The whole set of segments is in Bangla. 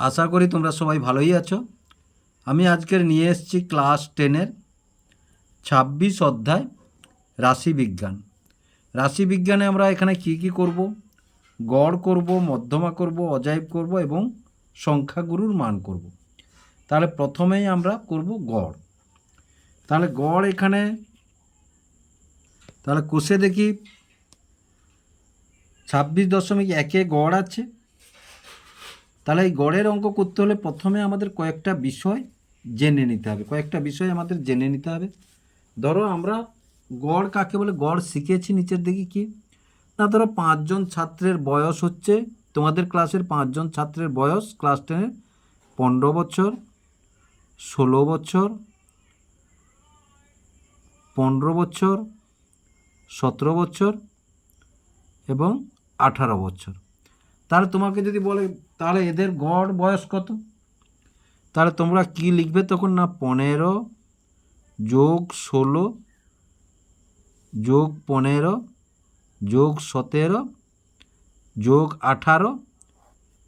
আশা করি তোমরা সবাই ভালোই আছো। আমি আজকের নিয়ে এসেছি ক্লাস টেনের ছাব্বিশ অধ্যায় রাশিবিজ্ঞান রাশিবিজ্ঞানে আমরা এখানে কি কি করব? গড় করব, মধ্যমা করব, অজাইব করব এবং সংখ্যাগুরুর মান করব। তাহলে প্রথমেই আমরা করব গড়। তাহলে গড় এখানে, তাহলে কোষে দেখি ছাব্বিশ দশমিক একে গড় আছে। তাহলে এই গড়ের অঙ্ক করতে হলে প্রথমে আমাদের কয়েকটা বিষয় জেনে নিতে হবে। কয়েকটা বিষয় আমাদের জেনে নিতে হবে। ধরো আমরা গড় কাকে বলে? গড় শিখেছি নিচের দিকে কি? না, ধরো পাঁচজন ছাত্রের বয়স হচ্ছে, তোমাদের ক্লাসের পাঁচজন ছাত্রের বয়স, ক্লাস টেনের পনেরো বছর, ষোলো বছর, পনেরো বছর, সতেরো বছর এবং আঠারো বছর। তাহলে তোমাকে যদি বলে, তাহলে এদের গড় বয়স কত? তাহলে তোমরা কি লিখবে তখন? না, পনেরো যোগ ষোলো যোগ পনেরো যোগ সতেরো যোগ আঠারো।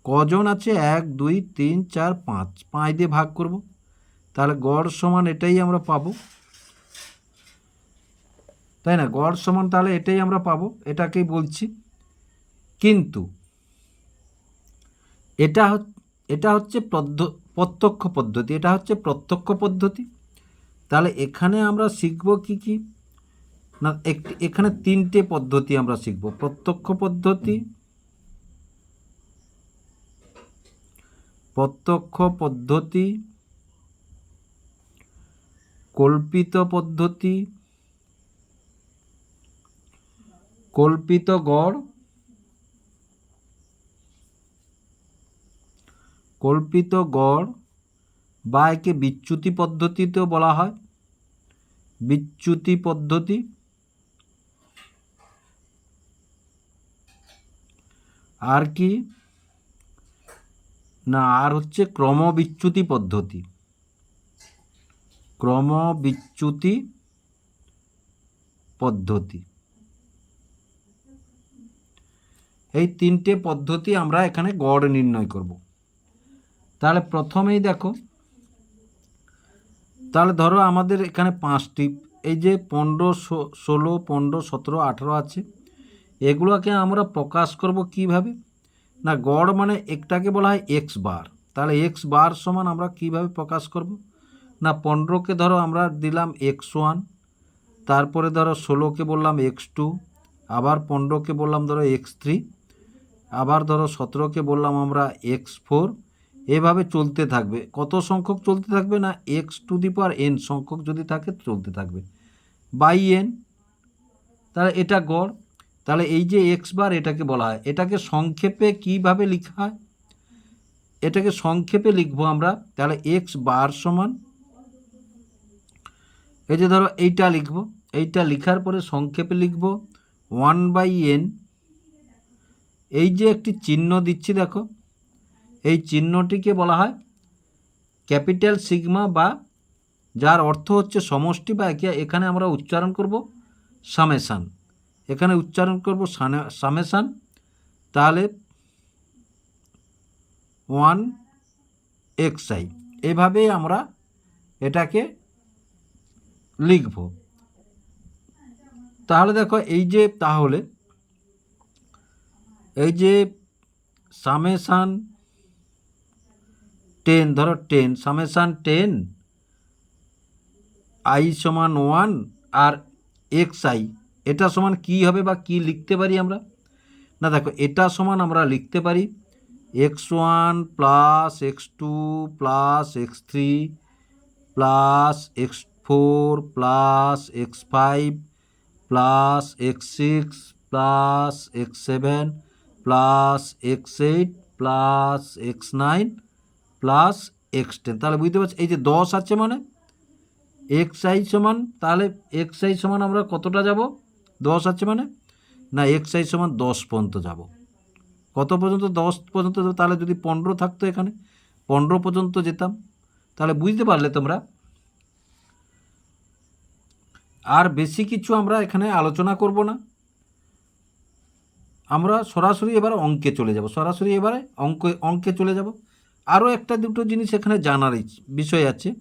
কজন আছে? এক, দুই, তিন, চার, পাঁচ। পাঁচ দিয়ে ভাগ করব। তাহলে গড় সমান এটাই আমরা পাবো। তাই না? গড় সমান তাহলে এটাই আমরা পাবো। এটাকেই বলছি। কিন্তু এটা এটা হচ্ছে প্রত্যক্ষ পদ্ধতি, এটা হচ্ছে প্রত্যক্ষ পদ্ধতি। তাহলে এখানে আমরা শিখব কি কি? না এক- এখানে তিনটে পদ্ধতি আমরা শিখব। প্রত্যক্ষ পদ্ধতি প্রত্যক্ষ পদ্ধতি, কল্পিত পদ্ধতি, কল্পিত গড় কল্পিত গড় বা একে বিচ্যুতি পদ্ধতিতেও বলা হয়। বিচ্যুতি পদ্ধতি। আর কি? না, আর হচ্ছে ক্রমবিচ্যুতি পদ্ধতি। ক্রমবিচ্যুতি পদ্ধতি। এই তিনটে পদ্ধতি আমরা এখানে গড় নির্ণয় করব। তাহলে প্রথমেই দেখো, তাহলে ধরো আমাদের এখানে পাঁচটি, এই যে পনেরো ষোলো, পনেরো, সতেরো, আঠেরো আছে, এগুলোকে আমরা প্রকাশ করব কীভাবে? না, গড় মানে একটাকে বলা হয় এক্স বার তাহলে এক্স বার সমান আমরা কীভাবে প্রকাশ করব? না, পনেরোকে ধরো আমরা দিলাম এক্স ওয়ান তারপরে ধরো ষোলোকে বললাম এক্স টু আবার পনেরোকে বললাম ধরো এক্স থ্রি আবার ধরো সতেরোকে বললাম আমরা এক্স ফোর এভাবে চলতে থাকবে। কত সংখ্যক চলতে থাকবে না? X to the power n সংখ্যক যদি থাকে চলতে থাকবে। বাই এন তাহলে এটা গড়। তাহলে এই যে এক্স বার এটাকে বলা হয়, এটাকে সংক্ষেপে কীভাবে লেখা হয়? এটাকে সংক্ষেপে লিখব আমরা। তাহলে এক্স বার সমান, এই যে ধরো এইটা লিখব। এইটা লেখার পরে সংক্ষেপে লিখব ওয়ান বাই এন এই যে একটি চিহ্ন দিচ্ছি দেখো। এই চিহ্নটিকে বলা হয় ক্যাপিটাল সিগমা বা যার অর্থ হচ্ছে সমষ্টি বা একে- এখানে আমরা উচ্চারণ করব সামেশান। এখানে উচ্চারণ করব সামেশান। তাহলে ওয়ান এক্স আই এভাবেই আমরা এটাকে লিখব। তাহলে দেখো এই যে, তাহলে এই যে সামেশান টেন, ধরো টেন, সামেশান টেন, আই সমান ওয়ান আর এক্স আই। এটা সমান কি হবে বা কি লিখতে পারি আমরা? না, দেখো, এটা সমান আমরা লিখতে পারি x one plus x two plus x three plus x four plus x five plus x six plus x seven plus x eight plus x nine plus x ten তাহলে বুঝতে পারছি, এই যে দশ আছে মানে এক্স আই সমান, তাহলে এক্স আই সমান আমরা কতটা যাব? দশ আছে মানে না এক্স আই সমান দশ পর্যন্ত যাব। কত পর্যন্ত? দশ পর্যন্ত যাব? তাহলে যদি পনেরো থাকতো এখানে, পনেরো পর্যন্ত যেতাম। তাহলে বুঝতে পারলে তোমরা। আর বেশি কিছু আমরা এখানে আলোচনা করব না। আমরা সরাসরি এবার অঙ্কে চলে যাব, সরাসরি এবারে অঙ্ক, অঙ্কে চলে যাব। আরও একটা দুটো জিনিস এখানে জানার বিষয় আছে।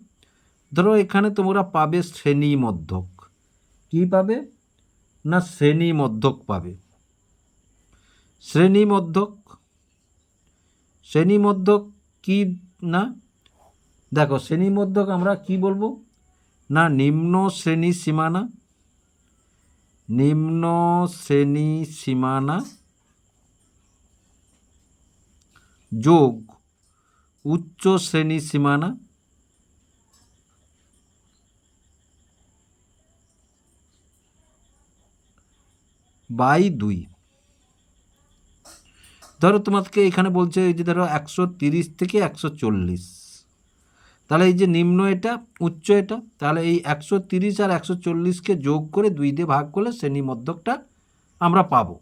ধরো এখানে তোমরা পাবে শ্রেণি মধ্যক কী পাবে? না শ্রেণি মধ্যক পাবে? শ্রেণি মধ্যক শ্রেণি মধ্যক কি না? দেখো শ্রেণি মধ্যক আমরা কি বলব? না, নিম্ন শ্রেণি সীমানা। নিম্ন শ্রেণি সীমানা যোগ উচ্চ শ্রেণি সীমানা। বাই দুই। ধরো তোমাকে এখানে বলছে এই যে ধরো একশো তিরিশ থেকে একশো চল্লিশ। তাহলে এই যে নিম্ন এটা, উচ্চ এটা, তাহলে এই একশো তিরিশ আর একশো চল্লিশকে যোগ করে দুই দিয়ে ভাগ করলে শ্রেণি মধ্যকটা আমরা পাবো।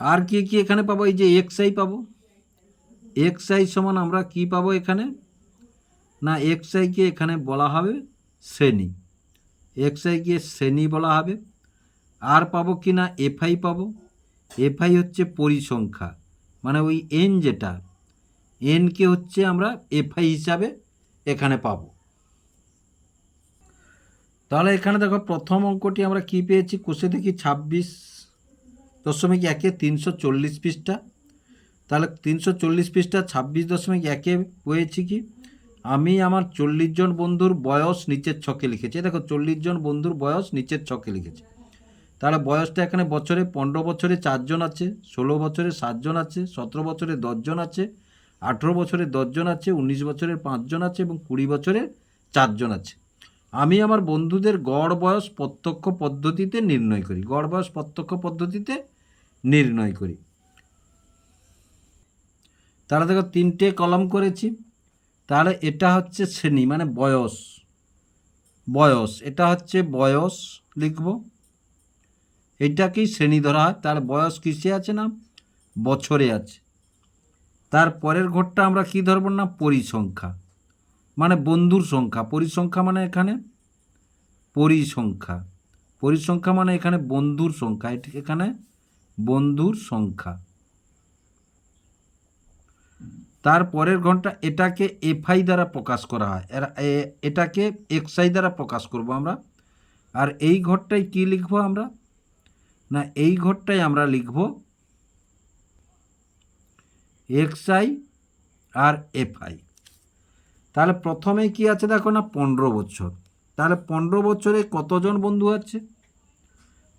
আর কি কি এখানে পাবো? এই যে এক্স আই পাবো। এক্স আই সমান আমরা কি পাবো এখানে? না এক্স আইকে এখানে বলা হবে শ্রেণি। এক্স আইকে শ্রেণি বলা হবে। আর পাবো কি না? এফআই পাবো। এফআই হচ্ছে পরিসংখ্যা মানে ওই এন যেটা এনকে হচ্ছে আমরা এফআই হিসাবে এখানে পাবো। তাহলে এখানে দেখো, প্রথম অঙ্কটি আমরা কি পেয়েছি? কোষে দেখি ছাব্বিশ দশমিক একে তিনশো চল্লিশ পৃষ্ঠা। তাহলে তিনশো চল্লিশ পৃষ্ঠা ছাব্বিশ দশমিক একে পেয়েছি কি? আমি আমার চল্লিশ জন বন্ধুর বয়স নিচের ছকে লিখেছি। দেখো, চল্লিশ জন বন্ধুর বয়স নিচের ছকে লিখেছি। তাহলে বয়সটা এখানে বছরে পনেরো বছরে চারজন আছে, ষোলো বছরে সাতজন আছে, সতেরো বছরে দশজন আছে, আঠেরো বছরে দশজন আছে, উনিশ বছরের পাঁচজন আছে এবং কুড়ি বছরে চারজন আছে। আমি আমার বন্ধুদের গড় বয়স প্রত্যক্ষ পদ্ধতিতে নির্ণয় করি। গড় বয়স প্রত্যক্ষ পদ্ধতিতে নির্ণয় করি। তাহলে দেখো তিনটে কলম করেছি। তাহলে এটা হচ্ছে শ্রেণি মানে বয়স। বয়স, এটা হচ্ছে বয়স লিখব। এটাকেই শ্রেণি ধরা হয়। তার বয়স কিসে আছে না? বছরে আছে। তার পরের ঘরটা আমরা কি ধরব না? পরিসংখ্যা। মানে বন্ধুর সংখ্যা। পরিসংখ্যা মানে এখানে? পরিসংখ্যা। পরিসংখ্যা মানে এখানে বন্ধুর সংখ্যা। এটি এখানে বন্ধুর সংখ্যা। তার পরের ঘণ্টা এটাকে এফআই দ্বারা প্রকাশ করা হয়। এটাকে এক্সআই দ্বারা প্রকাশ করব আমরা। আর এই ঘরটায় কি লিখব আমরা? না, এই ঘরটায় আমরা লিখব এক্সআই আর এফআই। তাহলে প্রথমে কি আছে দেখো না, পনেরো বছর। তাহলে পনেরো বছরে কতজন বন্ধু আছে?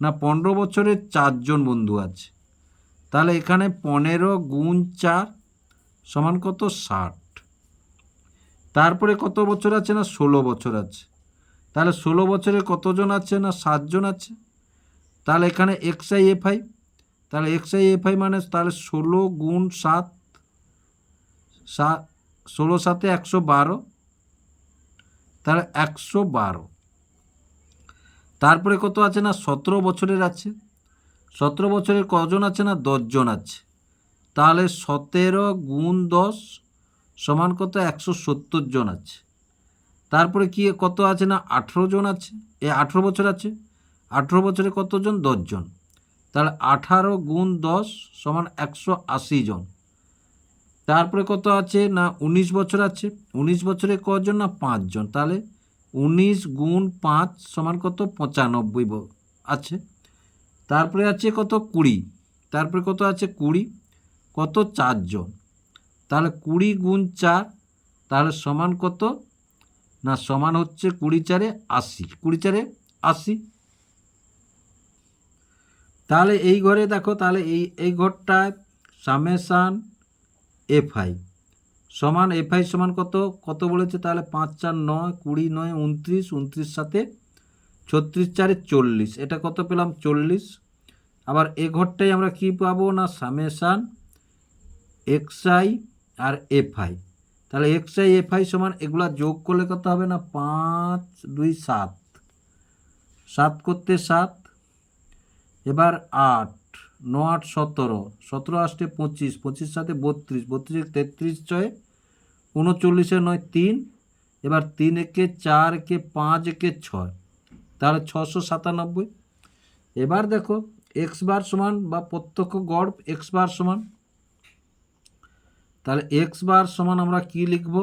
না, পনেরো বছরে চারজন বন্ধু আছে। তাহলে এখানে পনেরো গুণ চার সমান কত? ষাট। তারপরে কত বছর আছে না? ষোলো বছর আছে। তাহলে ষোলো বছরে কতজন আছে না সাতজন আছে? তাহলে এখানে এক্স আই এফ আই তাহলে এক্স আই এফ আই মানে তাহলে ষোলো গুণ সাত। সাত ষোলো সাতে একশো বারো। তাহলে একশো বারো। তারপরে কত আছে না? সতেরো বছরের আছে। সতেরো বছরের কজন আছে না? দশজন আছে। তাহলে সতেরো গুণ দশ সমান কত? একশো সত্তর জন আছে। তারপরে কি কত আছে না? আঠেরো জন আছে। এ আঠেরো বছর আছে। আঠেরো বছরে কতজন দশজন তাহলে আঠারো গুণ দশ সমান একশো আশি জন। তারপরে কত আছে না? উনিশ বছর আছে। উনিশ বছরে কজন না? পাঁচজন তাহলে উনিশ গুণ পাঁচ সমান কত? পঁচানব্বই আছে। তারপরে আছে কত? কুড়ি। তারপরে কত আছে? কুড়ি। কত চারজন? তাহলে কুড়ি গুণ চার, তাহলে সমান কত? না, সমান হচ্ছে কুড়ি চারে আশি। কুড়ি চারে আশি। তাহলে এই ঘরে দেখো, তাহলে এই এই ঘরটায় সামেশান এফআই। সমান এফআই সমান কত? কত বলেছে? তাহলে পাঁচ, চার, নয়, কুড়ি, নয়, উনত্রিশ উনত্রিশ সাথে ছত্রিশ চারে চল্লিশ। এটা কত পেলাম? চল্লিশ। আবার এ ঘরটাই আমরা কি পাবো? না সামেশান এক্সআই আর এফআই তাহলে এক্সআই এফআই সমান এগুলা যোগ করলে কত হবে না? পাঁচ, দুই, সাত। সাত করতে সাত। এবার আট। ন আট সতেরো। সতেরো আষ্টে পঁচিশ। পঁচিশ সাথে বত্রিশ। বত্রিশ তেত্রিশ ছয়। উনচল্লিশে নয়, তিন। এবার তিন একে চার একে পাঁচ একে ছয়। তাহলে ছশো সাতানব্বই। এবার দেখো এক্স বার সমান বা প্রত্যক্ষ গড় এক্স বার সমান। তাহলে এক্স বার সমান আমরা কি লিখব?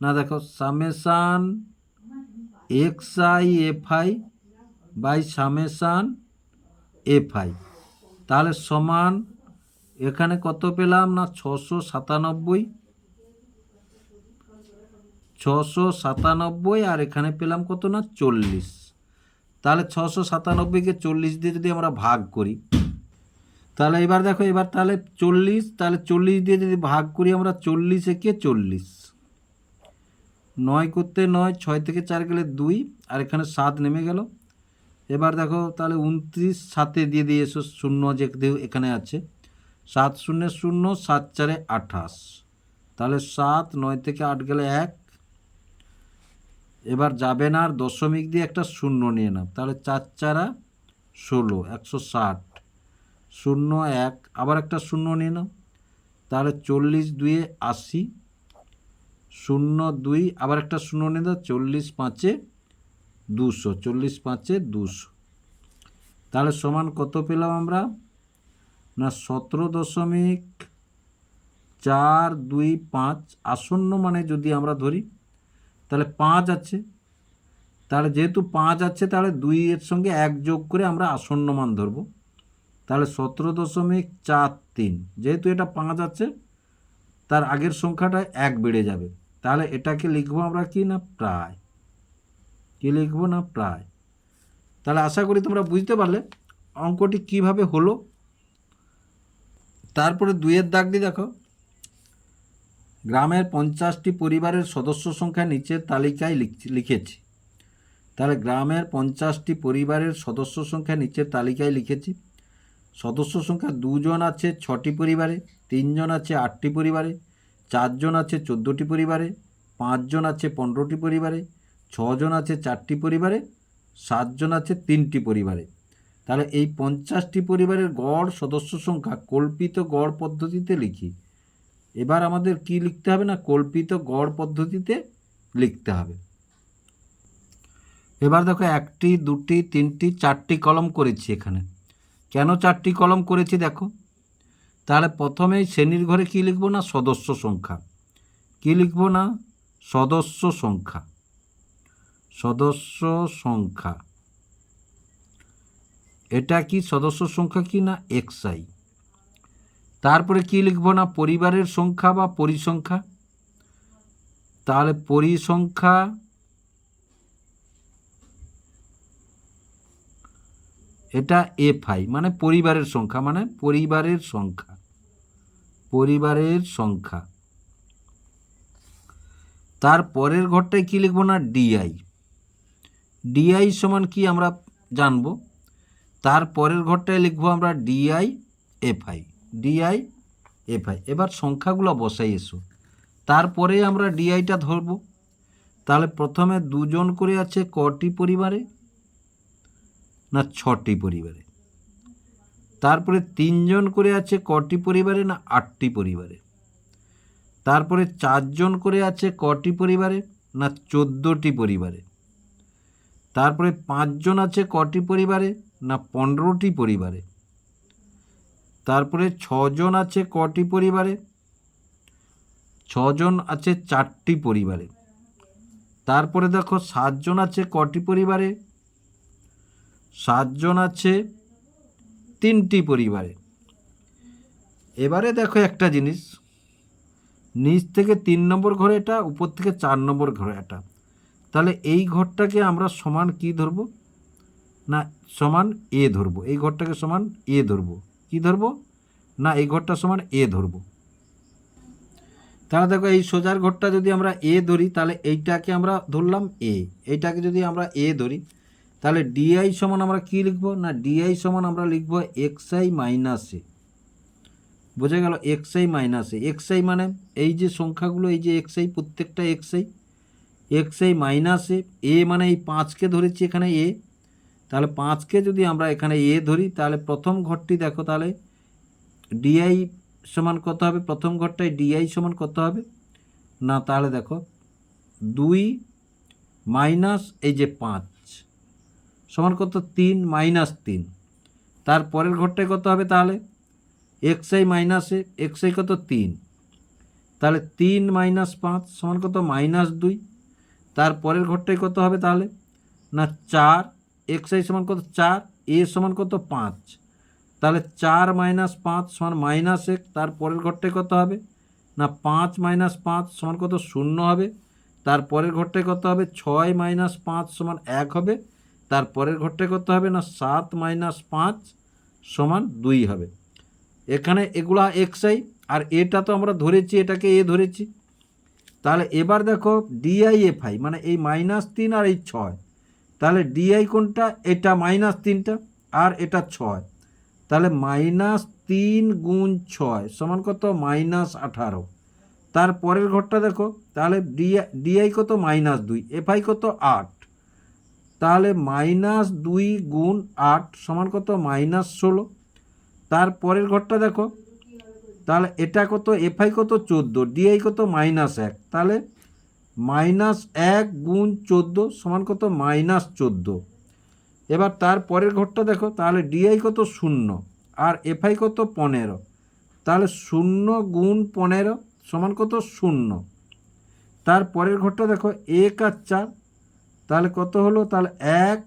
না, দেখো, summation x i f i by summation f i তাহলে সমান এখানে কত পেলাম? না, ছশো সাতানব্বই। ছশো সাতানব্বই আর এখানে পেলাম কত? না, চল্লিশ। তাহলে ছশো সাতানব্বইকে চল্লিশ দিয়ে যদি আমরা ভাগ করি তাহলে এবার দেখো, এবার তাহলে চল্লিশ তাহলে চল্লিশ দিয়ে যদি ভাগ করি আমরা চল্লিশ একে চল্লিশ। নয় করতে নয়, ছয় থেকে চার গেলে দুই, আর এখানে সাত নেমে গেল। এবার দেখো, তাহলে উনত্রিশ সাতে দিয়ে দিয়ে এসো, শূন্য যে এখানে আছে। সাত শূন্য শূন্য, সাত চারে আঠাশ। তাহলে সাত, নয় থেকে আট গেলে এক। এবার যাবে না, আর দশমিক দিয়ে একটা শূন্য নিয়ে নাও। তাহলে চার চারা ষোলো, একশো ষাট। শূন্য এক, আবার একটা শূন্য নিয়ে নাও। তাহলে চল্লিশ দুয়ে আশি, শূন্য দুই, আবার একটা শূন্য নিয়ে দাও চল্লিশ পাঁচে দুশো, চল্লিশ পাঁচে দুশো। তাহলে সমান কত পেলাম আমরা? না, সতেরো দশমিক চার দুই পাঁচ আসন্ন মানে যদি আমরা ধরি, তাহলে পাঁচ আছে। তাহলে যেহেতু পাঁচ আছে, তাহলে দুইয়ের সঙ্গে এক যোগ করে আমরা আসন্ন মান ধরবো। তাহলে সতেরো দশমিক চার তিন। যেহেতু এটা পাঁচ আছে, তার আগের সংখ্যাটা এক বেড়ে যাবে। তাহলে এটাকে লিখব আমরা কি না? প্রায়। কি লিখব না? প্রায়। তাহলে আশা করি তোমরা বুঝতে পারলে অঙ্কটি কীভাবে হলো। তারপরে দুইয়ের দাগটি দেখো। গ্রামের পঞ্চাশটি পরিবারের সদস্য সংখ্যা নিচের তালিকায় লিখ- লিখেছি। তাহলে গ্রামের পঞ্চাশটি পরিবারের সদস্য সংখ্যা নিচের তালিকায় লিখেছি। সদস্য সংখ্যা দুজন আছে ছটি পরিবারে, তিনজন আছে আটটি পরিবারে, চারজন আছে চোদ্দোটি পরিবারে, পাঁচজন আছে পনেরোটি পরিবারে, ছজন আছে চারটি পরিবারে, সাতজন আছে তিনটি পরিবারে। তাহলে এই পঞ্চাশটি পরিবারের গড় সদস্য সংখ্যা কল্পিত গড় পদ্ধতিতে লিখি। এবার আমাদের কি লিখতে হবে না? কল্পিত গড় পদ্ধতিতে লিখতে হবে। এবার দেখো একটি, দুটি, তিনটি, চারটি কলম করেছি এখানে। কেন চারটি কলম করেছি দেখো? তাহলে প্রথমেই শ্রেণির ঘরে কি লিখব না? সদস্য সংখ্যা। কি লিখব না? সদস্য সংখ্যা। সদস্য সংখ্যা। এটা কি সদস্য সংখ্যা কি না? এক্সআই। তারপরে কি লিখব না? পরিবারের সংখ্যা বা পরিসংখ্যা। তাহলে পরিসংখ্যা এটা এফ আই মানে পরিবারের সংখ্যা মানে পরিবারের সংখ্যা পরিবারের সংখ্যা। তার পরের ঘরটায় কি লিখব না? ডিআই। ডিআই সমান কি আমরা জানব? তার পরের ঘরটায় লিখব আমরা ডিআই এফআই ডিআই এফআই। এবার সংখ্যাগুলো বসাই এসো। তারপরে আমরা ডিআইটা ধরবো। তাহলে প্রথমে দুজন করে আছে কটি পরিবারে? না ছটি পরিবারে? তারপরে তিনজন করে আছে কটি পরিবারে না আটটি পরিবারে? তারপরে চারজন করে আছে কটি পরিবারে না চোদ্দোটি পরিবারে? তারপরে পাঁচজন আছে কটি পরিবারে না পনেরোটি পরিবারে? তারপরে ছজন আছে কটি পরিবারে? ছজন আছে চারটি পরিবারে? তারপরে দেখো সাতজন আছে কটি পরিবারে? সাতজন আছে, তিনটি পরিবারে। এবারে দেখো একটা জিনিস। নিচ থেকে তিন নম্বর ঘরে এটা, উপর থেকে চার নম্বর ঘরে এটা। তাহলে এই ঘরটাকে আমরা সমান কি ধরবো? না, সমান এ ধরবো। এই ঘরটাকে সমান এ ধরবো। কি ধরবো? না, এই ঘরটা সমান এ ধরবো। তাহলে দেখো এই সোজার ঘরটা যদি আমরা এ ধরি, তাহলে এইটাকে আমরা ধরলাম এ। এইটাকে যদি আমরা এ ধরি তাহলে ডিআই সমান আমরা কি লিখব? না ডিআই সমান আমরা লিখব এক্স আই মাইনাস এ বোঝা গেল x i minus a x i মানে এই যে সংখ্যাগুলো, এই যে এক্স আই প্রত্যেকটা x i x i minus a a মানে এই পাঁচকে ধরেছি এখানে এ তাহলে পাঁচকে যদি আমরা এখানে এ ধরি, তাহলে প্রথম ঘরটি দেখো, তাহলে ডিআই সমান কত হবে? প্রথম ঘরটায় ডিআই সমান কত হবে? না, তাহলে দেখো, দুই মাইনাস এই যে পাঁচ। সমান কত? তিন মাইনাস তিন। তার পরের ঘরটায় কত হবে তাহলে? এক্স আই মাইনাসে এক্স আই কত? তিন। তাহলে তিন মাইনাস পাঁচ সমান কত? মাইনাস দুই। তার পরের ঘরটাই কত হবে তাহলে? না, চার। এক্স আই সমান কত? চার। এ সমান কত? পাঁচ। তাহলে চার মাইনাস পাঁচ সমান মাইনাস এক। তার পরের ঘরটায় কত হবে? না, পাঁচ মাইনাস পাঁচ সমান কত? শূন্য হবে। তার পরের ঘরটায় কত হবে? ছয় মাইনাস পাঁচ সমান এক হবে। তার পরের ঘরটায় কত হবে না? সাত মাইনাস পাঁচ সমান দুই হবে। এখানে এগুলা এক্সআই আর এটা তো আমরা ধরেছি, এটাকে এ ধরেছি। তাহলে এবার দেখো ডিআই এফআই মানে এই মাইনাস তিন আর এই ছয়। তাহলে ডিআই কোনটা? এটা মাইনাস তিনটা আর এটা ছয়। তাহলে মাইনাস তিন গুণ ছয় সমান কত? মাইনাস আঠারো। তার পরের ঘরটা দেখো, তাহলে ডিআই ডিআই কত? মাইনাস দুই। এফআই কত? আট। তাহলে মাইনাস দুই গুণ আট সমান কত? মাইনাস ষোলো। তার পরের ঘরটা দেখো। তাহলে এটা কত? এফআই কত? চোদ্দ। ডিআই কত? মাইনাস এক। তাহলে মাইনাস এক গুণ চোদ্দ সমান কত? মাইনাস চোদ্দ। এবার তার পরের ঘরটা দেখো। তাহলে ডিআই কত? শূন্য। আর এফআই কত? পনেরো। তাহলে শূন্য গুণ পনেরো সমান কত? শূন্য। তার পরের ঘরটা দেখো। এক আর চার তাহলে কত হলো? তাহলে এক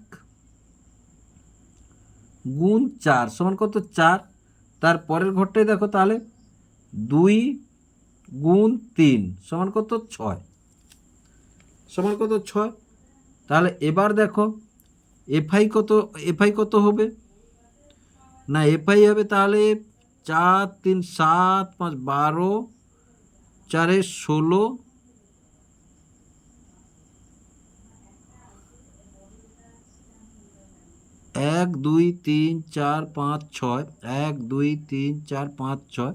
গুণ চার, সমান কত? চার। তার পরের ঘরটাই দেখো তাহলে দুই গুণ তিন, সমান কত? ছয়। সমান কত? ছয়। তাহলে এবার দেখো, এফআই কত এফআই কত হবে? না, এফআই হবে তাহলে চার, তিন, সাত, পাঁচ, বারো, চারে ষোলো এক, দুই, তিন, চার, পাঁচ, ছয়। এক, দুই, তিন, চার, পাঁচ, ছয়।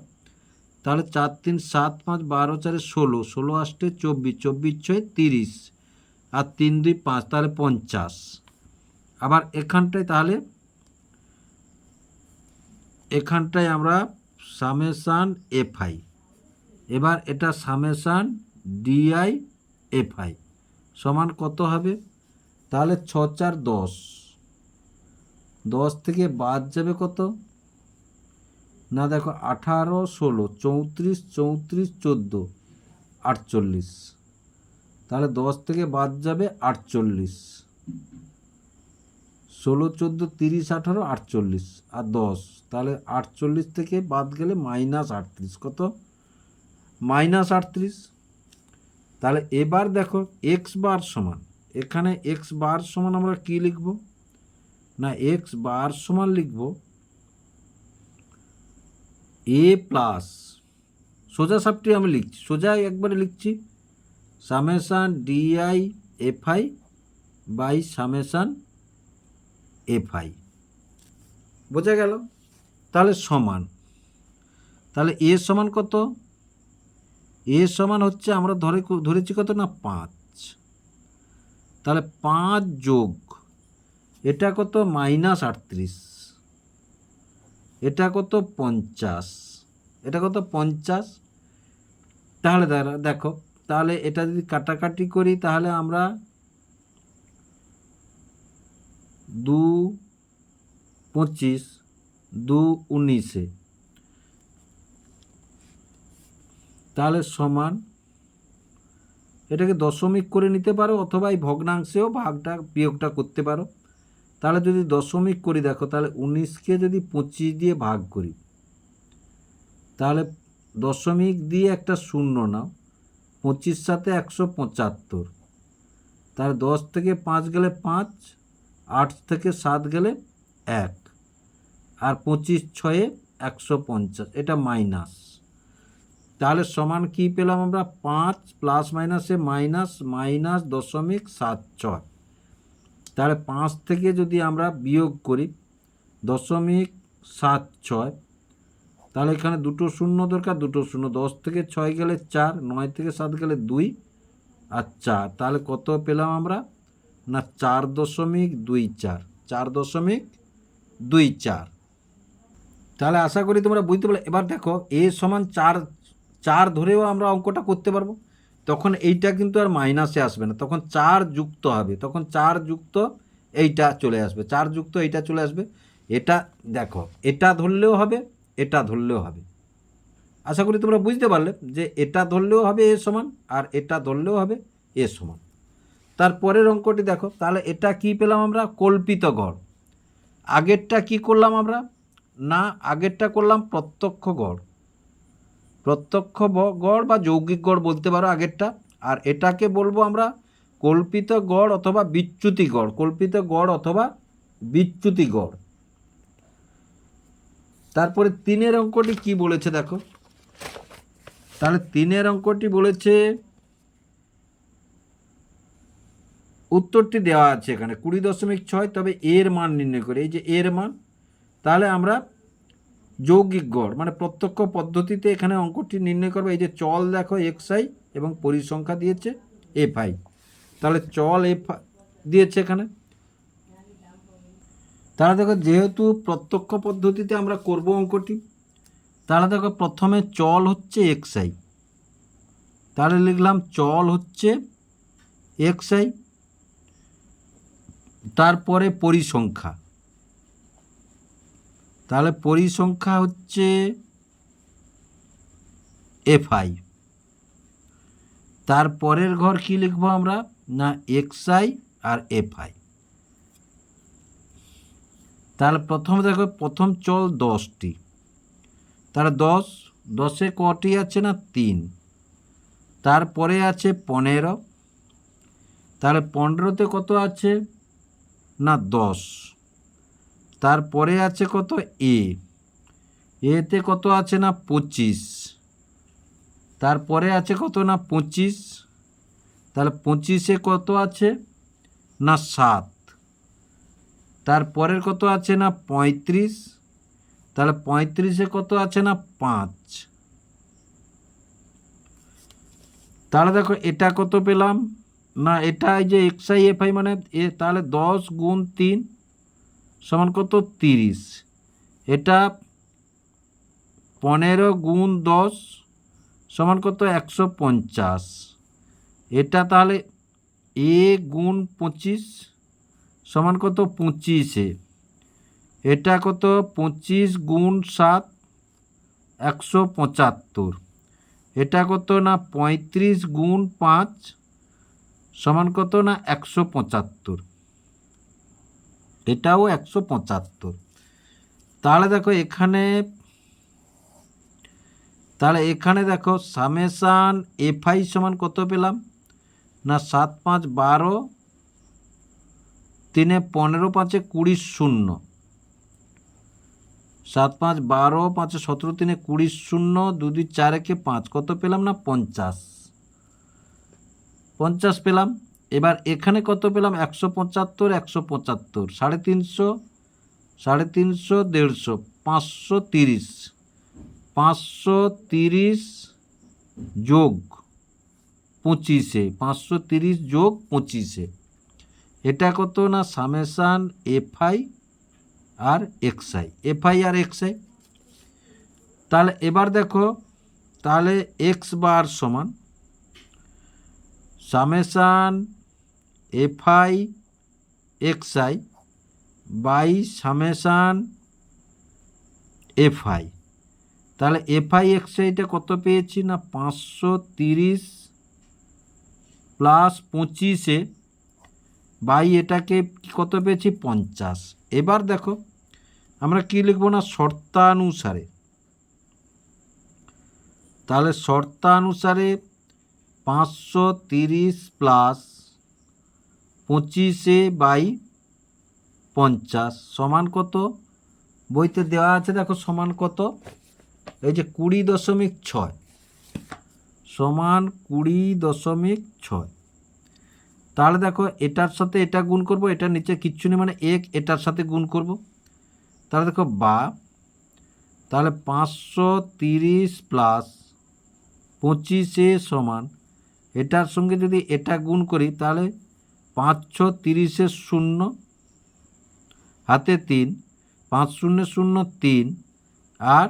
তাহলে চার, তিন, সাত, পাঁচ, বারো, চারে ষোলো। ষোলো আষ্টে চব্বিশ। চব্বিশ, ছয়, তিরিশ। আর তিন, দুই, পাঁচ, তাহলে পঞ্চাশ। আবার এখানটায় তাহলে এখানটায় আমরা সামেশান এফআই। এবার এটা সামেশান ডিআই এফআই। সমান কত হবে? তাহলে ছ, চার, দশ। দশ থেকে বাদ যাবে কত? না, দেখো, আঠারো, ষোলো, চৌত্রিশ চৌত্রিশ, চোদ্দ, আটচল্লিশ। তাহলে দশ থেকে বাদ যাবে আটচল্লিশ। ষোলো, চোদ্দ, তিরিশ, আঠারো, আটচল্লিশ। আর দশ, তাহলে আটচল্লিশ থেকে বাদ গেলে মাইনাস আটত্রিশ। কত? মাইনাস আটত্রিশ। তাহলে এবার দেখো, এক্স বার সমান। এখানে এক্স বার সমান আমরা কি লিখব? না এক্স বার সমান লিখব এ প্লাস সোজা সাপটি আমি লিখছি, সোজা একবারে লিখছি। Summation d i f i by summation f i বোঝা গেল? তাহলে সমান। তাহলে এ সমান কত? এ সমান হচ্ছে আমরা ধরে ধরেছি কত না পাঁচ। তাহলে পাঁচ যোগ এটা কত মাইনাস আটত্রিশ? এটা কত পঞ্চাশ? এটা কত পঞ্চাশ? তাহলে দেখো, তাহলে এটা যদি কাটাকাটি করি, তাহলে আমরা দু পঁচিশ, দু উনিশে। তাহলে সমান, এটাকে দশমিক করে নিতে পারো, অথবা এই ভগ্নাংশেও ভাগটা, বিয়োগটা করতে পারো। তাহলে যদি দশমিক করি, দেখো, তাহলে উনিশকে যদি পঁচিশ দিয়ে ভাগ করি, তাহলে দশমিক দিয়ে একটা শূন্য নাও, পঁচিশ সাথে একশো পঁচাত্তর। তাহলে দশ থেকে পাঁচ গেলে পাঁচ, আট থেকে সাত গেলে এক, আর পঁচিশ ছয়ে একশো পঞ্চাশ, এটা মাইনাস। তাহলে সমান কি পেলাম আমরা? পাঁচ প্লাস মাইনাসে মাইনাস মাইনাস দশমিক সাত ছয়। তাহলে পাঁচ থেকে যদি আমরা বিয়োগ করি দশমিক সাত ছয়, তাহলে এখানে দুটো শূন্য দরকার, দুটো শূন্য। দশ থেকে ছয় গেলে চার, নয় থেকে সাত গেলে দুই আর চার। তাহলে কত পেলাম আমরা? না, চার দশমিক দুই চার চার দশমিক দুই চার। তাহলে আশা করি তোমরা বুঝতে পারলে। এবার দেখো, এ সমান চার চার ধরেও আমরা অঙ্কটা করতে পারব। তখন এইটা কিন্তু আর মাইনাসে আসবে না। তখন চার যুক্ত হবে। তখন চার যুক্ত এইটা চলে আসবে। চার যুক্ত এইটা চলে আসবে। এটা দেখো, এটা ধরলেও হবে, এটা ধরলেও হবে। আশা করি তোমরা বুঝতে পারলে যে এটা ধরলেও হবে এ সমান আর এটা ধরলেও হবে এ সমান। তারপরের অঙ্কটি দেখো, তাহলে এটা কি পেলাম আমরা? কল্পিত গড়। আগেরটা কি করলাম আমরা? না, আগেরটা করলাম প্রত্যক্ষ গড়। প্রত্যক্ষ গড় বা যৌগিক গড় বলতে পারো আগেরটা। আর এটাকে বলব আমরা কল্পিত গড় অথবা বিচ্যুতি গড়। কল্পিত গড় অথবা বিচ্যুতি গড়। তারপরে তিনের অঙ্কটি কি বলেছে দেখো? তাহলে তিনের অঙ্কটি বলেছে, উত্তরটি দেওয়া আছে এখানে, কুড়ি দশমিক ছয়, তবে এর মান নির্ণয় করে। এই যে এর মান, তাহলে আমরা যৌগিক গড় মানে প্রত্যক্ষ পদ্ধতিতে এখানে অঙ্কটি নির্ণয় করবে। এই যে চল দেখো এক্স আই এবং পরিসংখ্যা দিয়েছে এফ আই তাহলে চল এফ দিয়েছে এখানে। তাহলে দেখো যেহেতু প্রত্যক্ষ পদ্ধতিতে আমরা করব অঙ্কটি, তাহলে দেখো প্রথমে চল হচ্ছে এক্স আই তাহলে লিখলাম চল হচ্ছে এক্স আই তারপরে পরিসংখ্যা। তাহলে পরিসংখ্যা হচ্ছে এফআই। তারপরের ঘর কি লিখব আমরা? না, এক্সআই আর এফআই। তাহলে প্রথম দেখো, প্রথম চল দশটি। তাহলে দশ, দশে কটি আছে না? তিন। তারপরে আছে পনেরো। তাহলে পনেরোতে কত আছে? না, দশ। তারপরে আছে কত? এ। এতে কত আছে না পঁচিশ? তারপরে আছে কত না পঁচিশ? তাহলে পঁচিশে কত আছে? না সাত। তারপরের কত আছে না পঁয়ত্রিশ? তাহলে পঁয়ত্রিশে কত আছে না পাঁচ? তাহলে দেখো, এটা কত পেলাম? না, এটা এই যে এক্স আই এফ আই মানে এ, তাহলে দশ গুণ তিন সমান কত? তিরিশ। এটা পনেরো গুণ দশ সমান কত? একশো পঞ্চাশ। এটা তাহলে এ গুণ পঁচিশ সমান কত? পঁচিশে। এটা কত? পঁচিশ গুণ সাত একশো পঁচাত্তর। এটা কত না? পঁয়ত্রিশ গুণ পাঁচ সমান কত না? একশো পঁচাত্তর। এটাও একশো পঁচাত্তর। তাহলে দেখো এখানে, তাহলে এখানে দেখো সামেশান এফআই সমান কত পেলাম? না, সাত পাঁচ বারো, তিনে পনেরো পাঁচে কুড়ি শূন্য। সাত পাঁচ বারো পাঁচে সতেরো, তিনে কুড়ি শূন্য, দু দুই চারেকে পাঁচ, কত পেলাম না? পঞ্চাশ। পঞ্চাশ পেলাম। এবার এখানে কত পেলাম? একশো পঁচাত্তর একশো পঁচাত্তর। সাড়ে তিনশো সাড়ে তিনশো, দেড়শো। পাঁচশো তিরিশ। পাঁচশো তিরিশ যোগ পঁচিশে। পাঁচশো তিরিশ যোগ পঁচিশে। এটা কত না? সামেশান এফআই আর এক্সআই। এফআই আর এক্সআই। তাহলে এবার দেখো, তাহলে এক্স বার সমান summation f i, x i, by summation, f i. তাহলে এফআই এক্সআইটা কত পেয়েছি না? পাঁচশো তিরিশ প্লাস পঁচিশে। বাই এটাকে কত পেয়েছি? পঞ্চাশ। এবার দেখো, আমরা কি লিখব না? শর্তানুসারে। তাহলে শর্তানুসারে পাঁচশো তিরিশ প্লাস পঁচিশে বাই পঞ্চাশ। সমান কত? বইতে দেওয়া আছে দেখো সমান কত? এই যে কুড়ি দশমিক ছয়। সমান কুড়ি দশমিক ছয়। তাহলে দেখো এটার সাথে এটা গুণ করব, এটার নিচে কিচ্ছু নেই মানে এক এটার সাথে গুণ করব। তাহলে দেখো বা, তাহলে পাঁচশো তিরিশ প্লাস পঁচিশে সমান। এটার সঙ্গে যদি এটা গুণ করি তাহলে পাঁচশো তিরিশে শূন্য, হাতে তিন পাঁচ শূন্য শূন্য তিন আর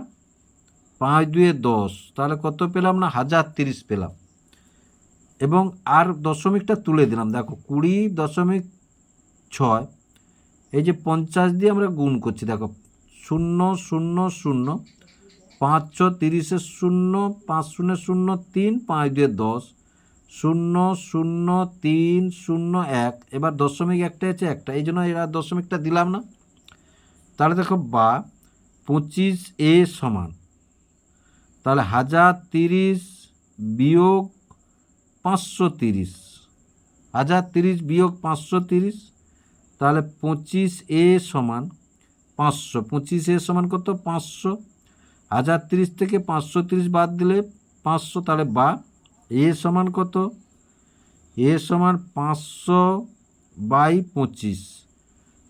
পাঁচ দুয়ে দশ। তাহলে কত পেলাম না? হাজার তিরিশ পেলাম। এবং আর দশমিকটা তুলে দিলাম। দেখো, কুড়ি দশমিক ছয়, এই যে পঞ্চাশ দিয়ে আমরা গুণ করছি, দেখো, শূন্য শূন্য শূন্য পাঁচ ছ তিরিশের শূন্য পাঁচ শূন্য শূন্য তিন, পাঁচ দুয়ে দশ শূন্য শূন্য, তিন, শূন্য, এক। এবার দশমিক একটা আছে একটা। এই জন্য এরা দশমিকটা দিলাম না। তাহলে দেখো বা পঁচিশ এ সমান। তাহলে হাজার তিরিশ বিয়োগ পাঁচশো তিরিশ। হাজার তিরিশ বিয়োগ পাঁচশো তিরিশ। তাহলে পঁচিশ এ সমান পাঁচশো। পঁচিশ এ সমান কত? পাঁচশো। হাজার তিরিশ থেকে পাঁচশো তিরিশ বাদ দিলে পাঁচশো। তাহলে বা এ সমান কত? এ সমান পাঁচশো বাই পঁচিশ।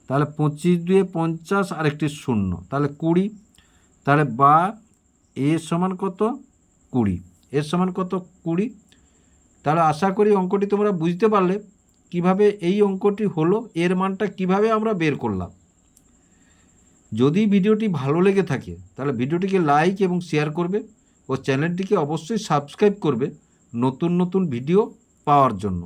তাহলে পঁচিশ দুয়ে পঞ্চাশ আর একটি শূন্য। তাহলে কুড়ি। তাহলে বা এ সমান কত? কুড়ি। এর সমান কত? কুড়ি। তাহলে আশা করি অঙ্কটি তোমরা বুঝতে পারলে কীভাবে এই অঙ্কটি হলো, এর মানটা কীভাবে আমরা বের করলাম। যদি ভিডিওটি ভালো লেগে থাকে, তাহলে ভিডিওটিকে লাইক এবং শেয়ার করবে ও চ্যানেলটিকে অবশ্যই সাবস্ক্রাইব করবে। নতুন নতুন ভিডিও পাওয়ার জন্য।